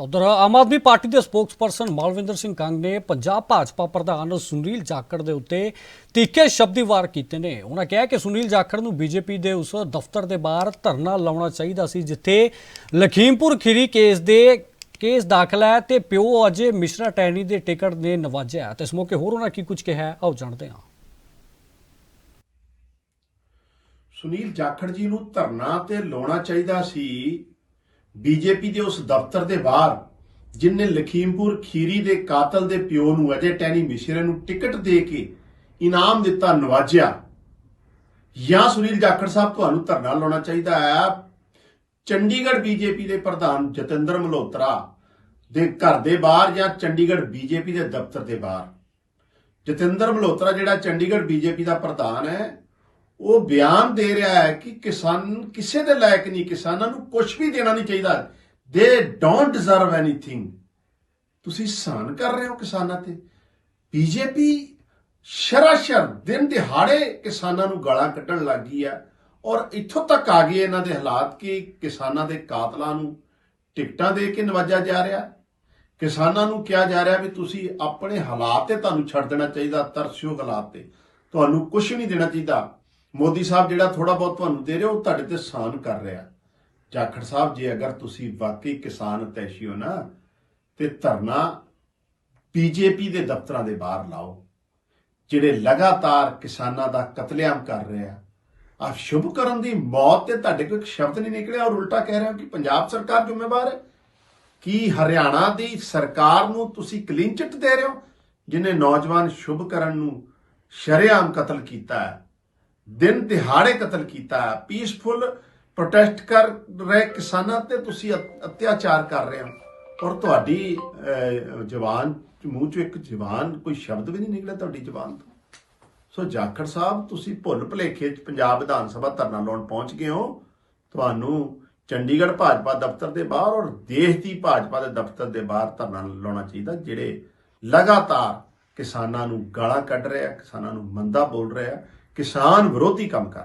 ਤਾਂ ਉਧਰ ਆਮ ਆਦਮੀ ਪਾਰਟੀ ਦੇ ਸਪੋਕਸਪਰਸਨ ਮਾਲਵਿੰਦਰ ਸਿੰਘ ਕੰਗ ਨੇ ਪੰਜਾਬ ਭਾਜਪਾ ਪ੍ਰਧਾਨ ਸੁਨੀਲ ਜਾਖੜ ਦੇ ਉੱਤੇ ਤੀਖੇ ਸ਼ਬਦੀ ਵਾਰ ਕੀਤੇ ਨੇ। ਉਹਨਾਂ ਕਿਹਾ ਕਿ ਸੁਨੀਲ ਜਾਖੜ ਨੂੰ ਬੀਜੇਪੀ ਦੇ ਉਸ ਦਫ਼ਤਰ ਦੇ ਬਾਹਰ ਧਰਨਾ ਲਾਉਣਾ ਚਾਹੀਦਾ ਸੀ, ਜਿੱਥੇ ਲਖੀਮਪੁਰ ਖੀਰੀ ਕੇਸ ਦੇ ਕੇਸ ਦਾਖਲ ਹੈ ਤੇ ਪਿਓ ਅਜੇ ਮਿਸ਼ਰਾ ਟੈਣੀ ਦੇ ਟਿਕਟ ਨੇ ਨਵਾਜਿਆ ਤੇ ਇਸ ਮੌਕੇ ਹੋਰ ਉਹਨਾਂ ਕੀ ਕੁਝ ਕਿਹਾ ਆਓ ਜਾਣਦੇ ਹਾਂ। ਸੁਨੀਲ ਜਾਖੜ ਜੀ ਨੂੰ ਧਰਨਾ ਤੇ ਲਾਉਣਾ ਚਾਹੀਦਾ ਸੀ ਬੀਜੇਪੀ ਦੇ ਉਸ ਦਫ਼ਤਰ ਦੇ ਬਾਹਰ ਜਿਨਨੇ ਲਖੀਮਪੁਰ ਖੀਰੀ ਦੇ ਕਾਤਲ ਦੇ ਪਿਓ ਨੂੰ ਅਜੇ ਟੈਨੀ ਮਿਸ਼ਰੇ ਨੂੰ ਟਿਕਟ ਦੇ ਕੇ ਇਨਾਮ ਦਿੱਤਾ ਨਵਾਜਿਆ। ਜਾਂ ਸੁਨੀਲ ਜਾਖੜ ਸਾਹਿਬ, ਤੁਹਾਨੂੰ ਧਰਨਾ ਲਾਉਣਾ ਚਾਹੀਦਾ ਹੈ। ਚੰਡੀਗੜ੍ਹ ਬੀਜੇਪੀ ਦੇ ਪ੍ਰਧਾਨ ਜਤਿੰਦਰ ਮਲਹੋਤਰਾ ਦੇ ਘਰ ਦੇ ਬਾਹਰ ਜਾਂ ਚੰਡੀਗੜ੍ਹ ਬੀਜੇਪੀ ਦੇ ਦਫ਼ਤਰ ਦੇ ਬਾਹਰ? ਜਤਿੰਦਰ ਮਲਹੋਤਰਾ, ਜਿਹੜਾ ਚੰਡੀਗੜ੍ਹ ਬੀਜੇਪੀ ਦਾ ਪ੍ਰਧਾਨ ਹੈ ਉਹ ਬਿਆਨ ਦੇ ਰਿਹਾ ਹੈ ਕਿ ਕਿਸਾਨ, ਕਿਸੇ ਦੇ ਲਾਇਕ ਨਹੀਂ, ਕਿਸਾਨਾਂ ਨੂੰ ਕੁਝ ਵੀ ਦੇਣਾ ਨਹੀਂ ਚਾਹੀਦਾ। ਦੇ ਡੋਨਟ ਡਿਜ਼ਰਵ ਐਨੀਥਿੰਗ ਤੁਸੀਂ ਸਹਾਨ ਕਰ ਰਹੇ ਹੋ ਕਿਸਾਨਾਂ ਤੇ। ਬੀਜੇਪੀ ਸ਼ਰਾਸ਼ਰ ਦਿਨ ਦਿਹਾੜੇ ਕਿਸਾਨਾਂ ਨੂੰ ਗਾਲਾਂ ਕੱਢਣ ਲੱਗ ਗਈ ਆ ਔਰ ਇੱਥੋਂ ਤੱਕ ਆ ਗਏ ਇਹਨਾਂ ਦੇ ਹਾਲਾਤ ਕਿ ਕਿਸਾਨਾਂ ਦੇ ਕਾਤਲਾਂ ਨੂੰ ਟਿਕਟਾਂ ਦੇ ਕੇ ਨਵਾਜਿਆ ਜਾ ਰਿਹਾ। ਕਿਸਾਨਾਂ ਨੂੰ ਕਿਹਾ ਜਾ ਰਿਹਾ ਵੀ ਤੁਸੀਂ ਆਪਣੇ ਹਾਲਾਤ ਤੇ ਤੁਹਾਨੂੰ ਛੱਡ ਦੇਣਾ ਚਾਹੀਦਾ, ਤਰਸਯੋਗ ਹਾਲਾਤ ਤੇ। ਤੁਹਾਨੂੰ ਕੁਝ ਨਹੀਂ ਦੇਣਾ ਚਾਹੀਦਾ। ਮੋਦੀ ਸਾਹਿਬ ਜਿਹੜਾ ਥੋੜਾ ਬਹੁਤ ਤੁਹਾਨੂੰ ਦੇ ਰਿਹਾ ਉਹ ਤੁਹਾਡੇ ਤੇ ਸਾਨ ਕਰ ਰਿਹਾ। ਜਾਖੜ ਸਾਹਿਬ, ਜੇ ਅਗਰ ਤੁਸੀਂ ਵਾਕਈ ਕਿਸਾਨ ਅਤੈਸ਼ੀ ਹੋ ਨਾ, ਤੇ ਧਰਨਾ ਬੀਜੇਪੀ ਦੇ ਦਫ਼ਤਰਾਂ ਦੇ ਬਾਹਰ ਲਾਓ, ਜਿਹੜੇ ਲਗਾਤਾਰ ਕਿਸਾਨਾਂ ਦਾ ਕਤਲੇਆਮ ਕਰ ਰਹੇ ਆ। ਆ ਸ਼ੁਭ ਕਰਨ ਦੀ ਮੌਤ ਤੇ ਤੁਹਾਡੇ ਕੋਲ ਇੱਕ ਸ਼ਬਦ ਨਹੀਂ ਨਿਕਲਿਆ, ਔਰ ਉਲਟਾ ਕਹਿ ਰਹੇ ਹੋ ਕਿ ਪੰਜਾਬ ਸਰਕਾਰ ਜ਼ਿੰਮੇਵਾਰ ਹੈ। ਕੀ ਹਰਿਆਣਾ ਦੀ ਸਰਕਾਰ ਨੂੰ ਤੁਸੀਂ ਕਲੀਨ ਚਿੱਟ ਦੇ ਰਹੇ ਹੋ, ਜਿਨੇ ਨੌਜਵਾਨ ਸ਼ੁਭ ਕਰਨ ਨੂੰ ਸ਼ਰੇਆਮ ਕਤਲ ਕੀਤਾ ਹੈ? ਦਿਨ ਦਿਹਾੜੇ ਕਤਲ ਕੀਤਾ ਹੈ। ਪੀਸਫੁਲ ਪ੍ਰੋਟੈਸਟ ਕਰ ਰਹੇ ਕਿਸਾਨਾਂ ਤੇ ਤੁਸੀਂ ਅਤਿਆਚਾਰ ਕਰ ਰਹੇ ਹੋ। ਔਰ ਤੁਹਾਡੀ ਜਵਾਨ ਜ਼ੁਬਾਨ ਚ ਮੂੰਹ ਚੋਂ ਇੱਕ ਜਵਾਨ, ਕੋਈ ਸ਼ਬਦ ਵੀ ਨਹੀਂ ਨਿਕਲਿਆ ਤੁਹਾਡੀ ਜਵਾਨ ਤੋਂ। ਸੋ ਜਾਖੜ ਸਾਹਿਬ, ਤੁਸੀਂ ਭੁੱਲ ਭੁਲੇਖੇ ਚ ਪੰਜਾਬ ਵਿਧਾਨ ਸਭਾ ਧਰਨਾ ਲਾਉਣ ਪਹੁੰਚ ਗਏ ਹੋ। ਤੁਹਾਨੂੰ ਚੰਡੀਗੜ੍ਹ ਭਾਜਪਾ ਦਫ਼ਤਰ ਦੇ ਬਾਹਰ ਔਰ ਦੇਸ਼ ਦੀ ਭਾਜਪਾ ਦੇ ਦਫ਼ਤਰ ਦੇ ਬਾਹਰ ਧਰਨਾ ਲਾਉਣਾ ਚਾਹੀਦਾ, ਜਿਹੜੇ ਲਗਾਤਾਰ ਕਿਸਾਨਾਂ ਨੂੰ ਗਾਲਾਂ ਕੱਢ ਰਿਹਾ, ਕਿਸਾਨਾਂ ਨੂੰ ਮੰਦਾ ਬੋਲ ਰਿਹਾ। ਕਿਸਾਨ ਵਿਰੋਧੀ ਕੰਮ ਕਰ